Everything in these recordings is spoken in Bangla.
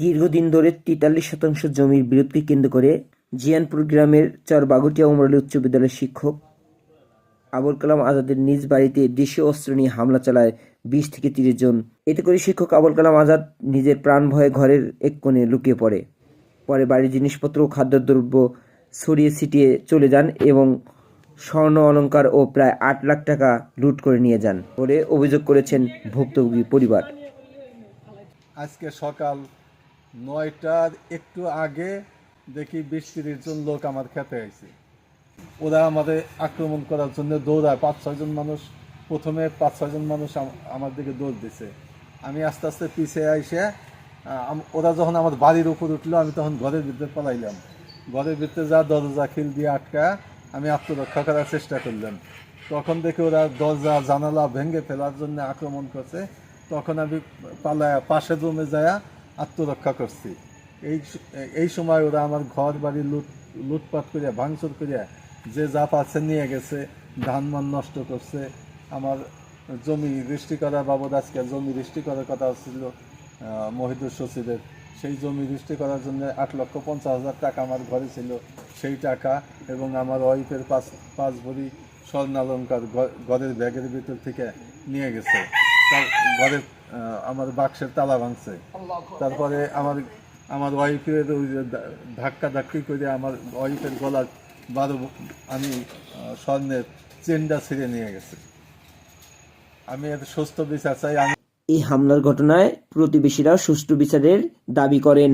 দীর্ঘদিন ধরে তেতাল্লিশ শতাংশ জমির বিরোধকে কেন্দ্র করে জিয়ানপুর গ্রামের চর বাগুটিয়া উমরালী উচ্চ বিদ্যালয়ের শিক্ষক আবুল কালাম আজাদের নিজ বাড়িতে দেশীয় অস্ত্র নিয়ে হামলা চালায় বিশ থেকে তিরিশ জন। এতে করে শিক্ষক আবুল কালাম আজাদ নিজের প্রাণ ভয়ে ঘরের এক কোণে লুকিয়ে পড়ে। পরে বাড়ির জিনিসপত্র ও খাদ্যদ্রব্য ছড়িয়ে ছিটিয়ে চলে যান এবং স্বর্ণ অলঙ্কার ও প্রায় আট লাখ টাকা লুট করে নিয়ে যান বলে অভিযোগ করেছেন ভুক্তভোগী পরিবার। আজকে সকাল নয়টার একটু আগে দেখি বিশ তিরিশ জন লোক আমার খেতে আইছে। ওরা আমাদের আক্রমণ করার জন্য দৌড়ায়। পাঁচ ছয়জন মানুষ, প্রথমে পাঁচ ছয়জন মানুষ আমার দিকে দৌড় দিছে। আমি আস্তে আস্তে পিছিয়ে আইসে ওরা যখন আমার বাড়ির উপর উঠল, আমি তখন ঘরের ভিতরে পালাইলাম। ঘরের ভিতরে যা দরজা খিল দিয়ে আটকা, আমি আত্মরক্ষা করার চেষ্টা করলাম। তখন দেখি ওরা দরজা, জানালা ভেঙে ফেলার জন্য আক্রমণ করছে। তখন আমি পালায়, পাশের রুমে যায় আত্মরক্ষা করছি। এই এই সময় ওরা আমার ঘর বাড়ি লুট, লুটপাট করিয়া, ভাঙচুর করিয়া যে যা পাচ্ছে নিয়ে গেছে, ধান মান নষ্ট করছে। আমার জমি রেজিস্ট্রি করার বাবদ আজকে জমি রেজিস্ট্রি করার কথা ছিল মহিদুর সচিবের সেই জমি রেজিস্ট্রি করার জন্য আট লক্ষ পঞ্চাশ হাজার টাকা আমার ঘরে ছিল। সেই টাকা এবং আমার ওয়াইফের পাঁচ পাঁচ ভরি স্বর্ণালঙ্কার ঘরের ব্যাগের ভিতর থেকে নিয়ে গেছে। ঘরের আহ, আমার বাক্সের তালা ভাঙছে। তারপরে আমার আমার ওয়াইফের ওই যে ধাক্কা ধাক্কি করে আমার ওয়াইফের গলার বারো আমি স্বর্ণের চেনটা ছিঁড়ে নিয়ে গেছে। আমি এর সুস্থ বিচার চাই আমি এই হামলার ঘটনায় প্রতিবেশীরা সুষ্ঠু বিচারের দাবি করেন।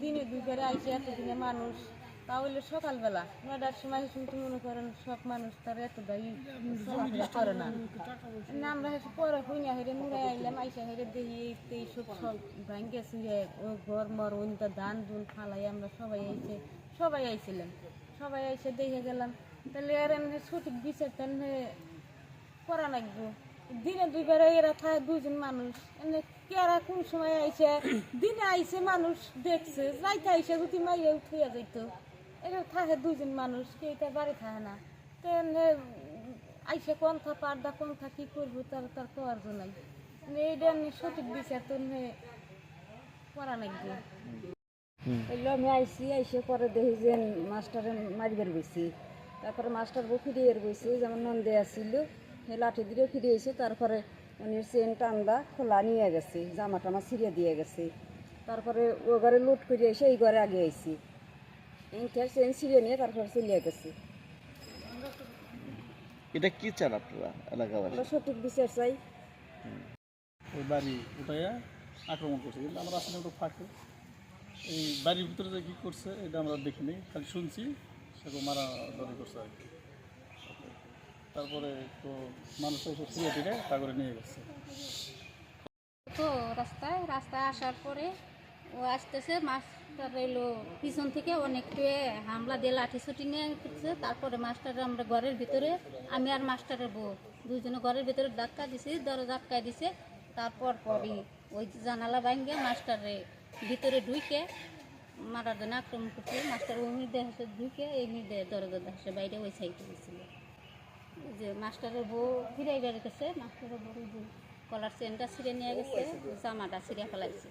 দিনে দুইবারে আইসে এতদিনে মানুষ তাহলে সকালবেলা নয়টার সময় শুনতে মনে করেন সব মানুষ তার এত দায়ী করে না। আমরা হচ্ছে পরে হেরে মুড়ে আইলাম, আইসা হেরে দেখি এই সব সব ভাঙ্গে ও ঘর মর ওইটা ধান ফালাই আমরা সবাই সবাই আইছিলাম। সবাই আইসে দেখে গেলাম। তাহলে আর এমনি সঠিক বিচারটা করা লাগবো। দিনে দুইবারে এরা থাকে দুজন মানুষ। এমনি কেরা কোন সময় আইসে? দিনে আইসে মানুষ দেখছে যাইতে আইসে যদি মাইয়া উঠিয়া যাইতো। এটা থাকে দুজন মানুষ কেউটা বাড়ি থাকে না। তো আইসে কোনথা পার্দা কোনথা কি করব তার তার করার নাই এইটা সঠিক বিচার তো করা লাগবে। এগুলো আমি আইসি আইসে পরে দেখি যে মাস্টারে মারিবার গেছি তারপরে মাস্টার বউ ফিরিয়ে গেছি যেমন নন্দে আসছিল সে লাঠি দিয়ে ফিরে এসে তারপরে উনি চেন টান্দা খোলা নিয়ে গেছে জামা টামা ছিঁড়ে দিয়ে গেছে। তারপরে ও ঘরে লুট করে এসে এই ঘরে আগে আইসি ছিঁড়ে নিয়ে তারপরে চলিয়ে গেছে। এটা কি চান আপনারা এলাকাবাসী? আমরা সঠিক বিচার চাই। ওই বাড়ি উঠাইয়া আক্রমণ করছে কিন্তু আমরা আসলে ওটা ফাঁকে। এই বাড়ির ভিতরে যে কী করছে এটা আমরা দেখিনি খালি শুনছি সেরকম মারা ধরে করছে আর কি। তারপরে তো মানুষ এসে ফিরে ফিরে সাগরে নিয়ে গেছে। তো রাস্তায় রাস্তায় আসার পরে ও আসতেছে, মাস্টার এলো পিছন থেকে অনেকটু হামলা দিয়ে লাঠি ছুটি নিয়ে তারপরে মাস্টার আমরা ঘরের ভিতরে, আমি আর মাস্টারের বউ দুজনে ঘরের ভিতরে ধাক্কা দিছি, দরজা আটকায় দিছে। তারপর পরই ওই জানালা ভাঙ্গে মাস্টারে ভিতরে ঢুকে মারার জন্য আক্রমণ করছে। মাস্টার ওই মির্দে হাসে ঢুকে এই মির্দে দরজা হাসে বাইরে ওই সাইডে গেছিল। যে মাস্টারের বউ ফিরে বেড়ে গেছে মাস্টারের বউ কলার চেনটা ছিঁড়ে নিয়ে গেছে, জামাটা ছিঁড়ে ফেলাইছে।